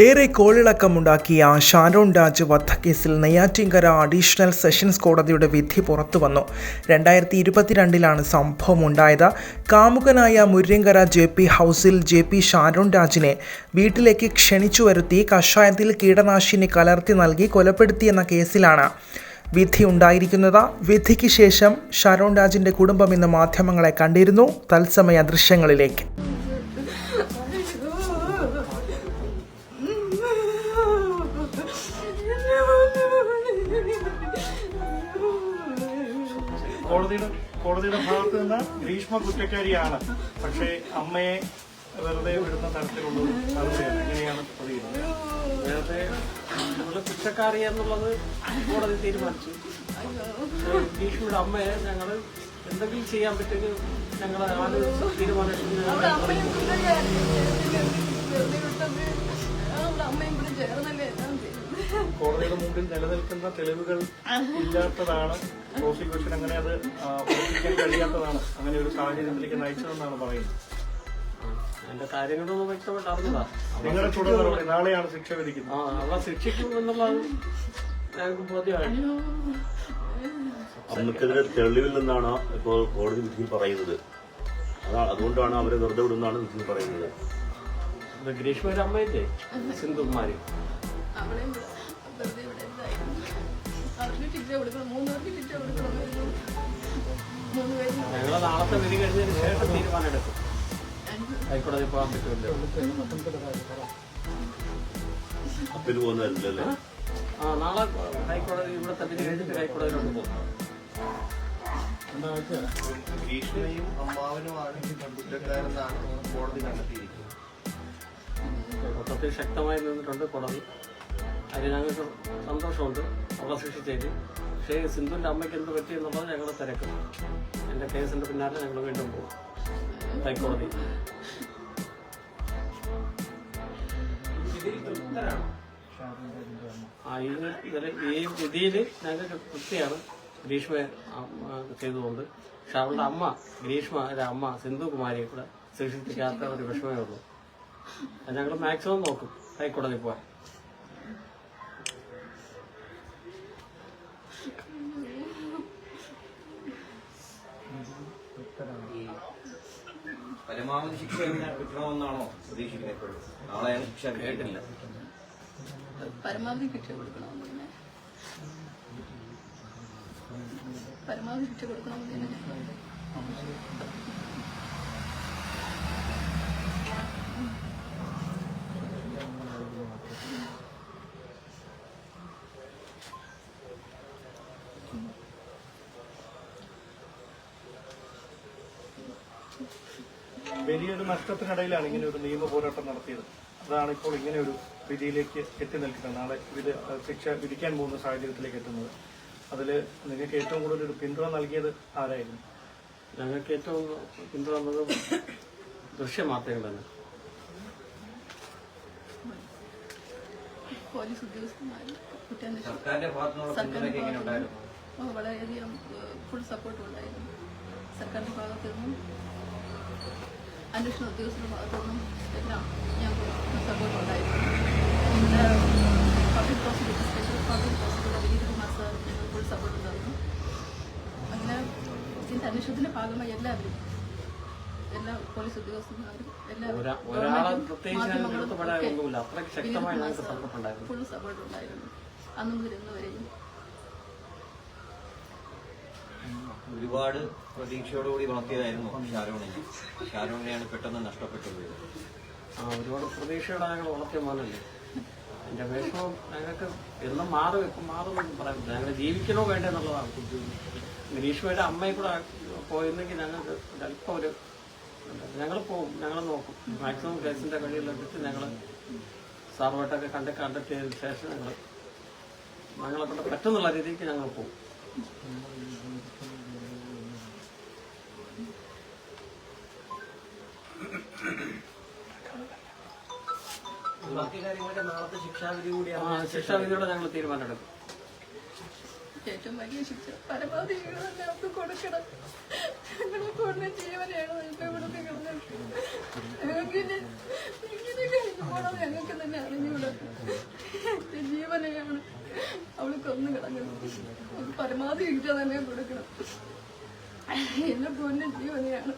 ഏറെ കോളിളക്കമുണ്ടാക്കിയ ഷാരോൺ രാജ് വധക്കേസിൽ Neyyattinkara additional sessions കോടതിയുടെ വിധി പുറത്തു വന്നു രണ്ടായിരത്തി ഇരുപത്തിരണ്ടിലാണ് സംഭവം ഉണ്ടായത് കാമുകനായ മുര്യങ്കര ജെ പി ഹൗസിൽ ജെ പി ഷാരോൺ രാജിനെ വീട്ടിലേക്ക് ക്ഷണിച്ചു വരുത്തി കഷായത്തിൽ കീടനാശിനി കലർത്തി നൽകി കൊലപ്പെടുത്തിയെന്ന കേസിലാണ് വിധി ഉണ്ടായിരിക്കുന്നത്. വിധിക്ക് ശേഷം ഷാരോൺ രാജിന്റെ കുടുംബം ഇന്ന് മാധ്യമങ്ങളെ കണ്ടിരുന്നു. തത്സമയ ദൃശ്യങ്ങളിലേക്ക്. കോടതിയുടെ കോടതിയുടെ ഭാഗത്ത് നിന്ന് ഗ്രീഷ്മ കുറ്റക്കാരിയാണ്. പക്ഷേ അമ്മയെ വെറുതെ വിടുന്ന തരത്തിലുള്ളത് നടപടിയാണ് എങ്ങനെയാണ് പ്രതികരിക്കുന്നത്. നേരത്തെ നമ്മൾ കുറ്റക്കാരി എന്നുള്ളത് കോടതി തീരുമാനിച്ചു. ഗ്രീഷ്മയുടെ അമ്മയെ ഞങ്ങൾ എന്തെങ്കിലും ചെയ്യാൻ പറ്റുമെങ്കിൽ ഞങ്ങൾ ആലോചിച്ച് തീരുമാനിച്ചു മുമ്പിൽ നിലനിൽക്കുന്ന തെളിവുകൾ ഇല്ലാത്തതാണ്. പ്രോസിക്യൂഷൻ അങ്ങനെ അത് ഉറപ്പിക്കാൻ കഴിയാത്തതാണ്. അങ്ങനെ ഒരു സാഹചര്യത്തിലേക്ക് നയിച്ചതെന്നാണ് പറയുന്നത്. എന്റെ കാര്യങ്ങളൊന്നും വ്യക്തമായിട്ട് അറിഞ്ഞതാ. നിങ്ങളുടെ തുടർ നടപടി നാളെയാണ് ശിക്ഷ വിധിക്കുന്നത്. ആ അവളെ ശിക്ഷിക്കും എന്നുള്ളത് ഞങ്ങൾക്ക് ബോധ്യമായി അമ്മക്കെതിരെ തെളിവില്ലെന്നാണ് ഇപ്പോൾ കോടതി വിധിയിൽ പറയുന്നത്. അതാണ് അതുകൊണ്ടാണ് അവരെ വെറുതെ വിടുന്നതാണ് വിധിയിൽ പറയുന്നത്. ഇത് സിന്ധുമാര്. അമ്മയില്ലേ വെറുതെ ഇവിടെ അവർക്ക് കൊടുക്കണം മൂന്ന് പേർക്ക് ശിക്ഷ കൊടുക്കണമായിരുന്നു മൂന്ന് പേരും ഞങ്ങൾ നാളത്തെ വിധി കഴിഞ്ഞതിന് ശേഷം തീരുമാനം എടുക്കും. ഹൈക്കോടതി പോകാൻ പറ്റുമല്ലോ അപ്പീൽ പോകുന്നതല്ലേ ആ നാളെ ഹൈക്കോടതി ഇവിടെ തന്നെ കഴിഞ്ഞിട്ട് ഹൈക്കോടതിയിലോട്ട് പോകും. ഭീഷണിയും അമ്മാവനുമാണ് കുറ്റക്കാരെന്നാണ് കോടതി കണ്ടെത്തിയിരിക്കുന്നത് മൊത്തത്തിൽ ശക്തമായി നിന്നിട്ടുണ്ട് കോടതി. അതിന് ഞങ്ങൾക്ക് സന്തോഷമുണ്ട്. അവളെ ശിക്ഷിച്ചതിൽ പക്ഷേ സിന്ധുവിന്റെ അമ്മയ്ക്ക് എന്ത് പറ്റി എന്നുള്ളത് ഞങ്ങൾ തിരക്കും. എന്റെ കേസിന്റെ പിന്നാലെ ഞങ്ങൾ വീണ്ടും പോകും. ഹൈക്കോടതി. ഈ വിധിയിൽ ഞങ്ങൾക്ക് തൃപ്തിയാണ്. ഗ്രീഷ്മ ചെയ്തുകൊണ്ട്. പക്ഷെ അവളുടെ അമ്മ ഗ്രീഷ്മ അമ്മ സിന്ധുകുമാരിയെ കൂടെ ശിക്ഷിപ്പിക്കാത്ത ഒരു വിഷമമേ ഉള്ളൂ. ഞങ്ങൾ മാക്സിമം നോക്കും ഹൈക്കോടതി പോവാൻ. പരമാവധി ശിക്ഷ കിട്ടണമെന്നാണോ പ്രതീക്ഷിക്കുന്നത് നാളെ ശിക്ഷ കേട്ടില്ല പരമാവധി ശിക്ഷ കൊടുക്കണം പരമാവധി ശിക്ഷ കൊടുക്കണം പിന്നെ വലിയൊരു നഷ്ടത്തിനിടയിലാണ് ഇങ്ങനെ ഒരു നിയമ പോരാട്ടം നടത്തിയത്. അതാണ് ഇപ്പോൾ ഇങ്ങനെ ഒരു വിധിയിലേക്ക് എത്തി നിൽക്കുന്നത്. നാളെ ഇത് ശിക്ഷ വിധിക്കാൻ പോകുന്ന സാഹചര്യത്തിലേക്ക് എത്തുന്നത്. അതിൽ നിങ്ങൾക്ക് ഏറ്റവും കൂടുതൽ ഒരു പിന്തുണ നൽകിയത് ആരായിരുന്നു? ഞങ്ങൾക്ക് ഏറ്റവും ദൃശ്യമാധ്യമങ്ങൾ തന്നെ പോലീസ് ഉദ്യോഗസ്ഥന്മാരും കുറ്റാന്വേഷണം എങ്ങനെ ഉണ്ടായിരുന്നു? ഓ, വളരെയധികം ഫുൾ സപ്പോർട്ട് ഉണ്ടായിരുന്നു. സർക്കാരിന്റെ ഭാഗത്തു നിന്നും അന്വേഷണ ഉദ്യോഗസ്ഥരുടെ ഭാഗത്തു നിന്നും എല്ലാം ഞങ്ങൾക്ക് സപ്പോർട്ട് ഉണ്ടായിരുന്നു. Public prosecutor special public prosecutor Vineeth Kumar sir ഞങ്ങൾക്ക് ഫുൾ സപ്പോർട്ട് ഉണ്ടായിരുന്നു. അങ്ങനെ ഇതിന്റെ അന്വേഷണത്തിന്റെ ഭാഗമായി എല്ലാവരും എല്ലാ പോലീസ് ഉദ്യോഗസ്ഥന്മാരും എല്ലാവരും ഫുൾ സപ്പോർട്ട് ഉണ്ടായിരുന്നു. അന്ന് മുതൽ ഇന്ന് വരെയും ഒരുപാട് പ്രതീക്ഷയോടുകൂടി വളർത്തിയതായിരുന്നു ഷാരോണിനെ. ഷാരോണിനെയാണ് പെട്ടെന്ന് നഷ്ടപ്പെട്ടത്. ആ ഒരുപാട് പ്രതീക്ഷയോടെ ഞങ്ങൾ വളർത്തിയ മോനല്ലേ? എന്റെ വിഷമം ഞങ്ങൾക്ക് എന്നും മാറും ഇപ്പം മാറുമെന്ന് പറയാൻ പറ്റില്ല. ഞങ്ങൾ ജീവിക്കണോ വേണ്ടേ എന്നുള്ളതാണ് ഗ്രീഷ്മയുടെ അമ്മയെ കൂടെ പോയിരുന്നെങ്കിൽ ഞങ്ങൾക്ക് അല്പം ഒരു ഞങ്ങൾ പോവും. ഞങ്ങൾ നോക്കും. മാക്സിമം കേസിന്റെ കഴിയിലെടുത്ത് ഞങ്ങൾ സാറുമായിട്ടൊക്കെ കണ്ട് കണ്ടെത്തിയതിന് ശേഷം ഞങ്ങൾ ഞങ്ങളെ കൊണ്ട് പറ്റുന്നുള്ള രീതിക്ക് ഞങ്ങൾ പോകും ശിക്ഷാവിധി കൂടിയാണ്. ശിക്ഷാവിധിയോടെ ഞങ്ങൾ തീരുമാനമെടുക്കും. ശിക്ഷ ജീവനെയാണ് അവൾക്കൊന്ന് കിടക്കുന്നത് അവൾക്ക് പരമാവധി ശിക്ഷ തന്നെ കൊടുക്കണം. എന്നെ കൊണ്ട ജീവനെയാണ്.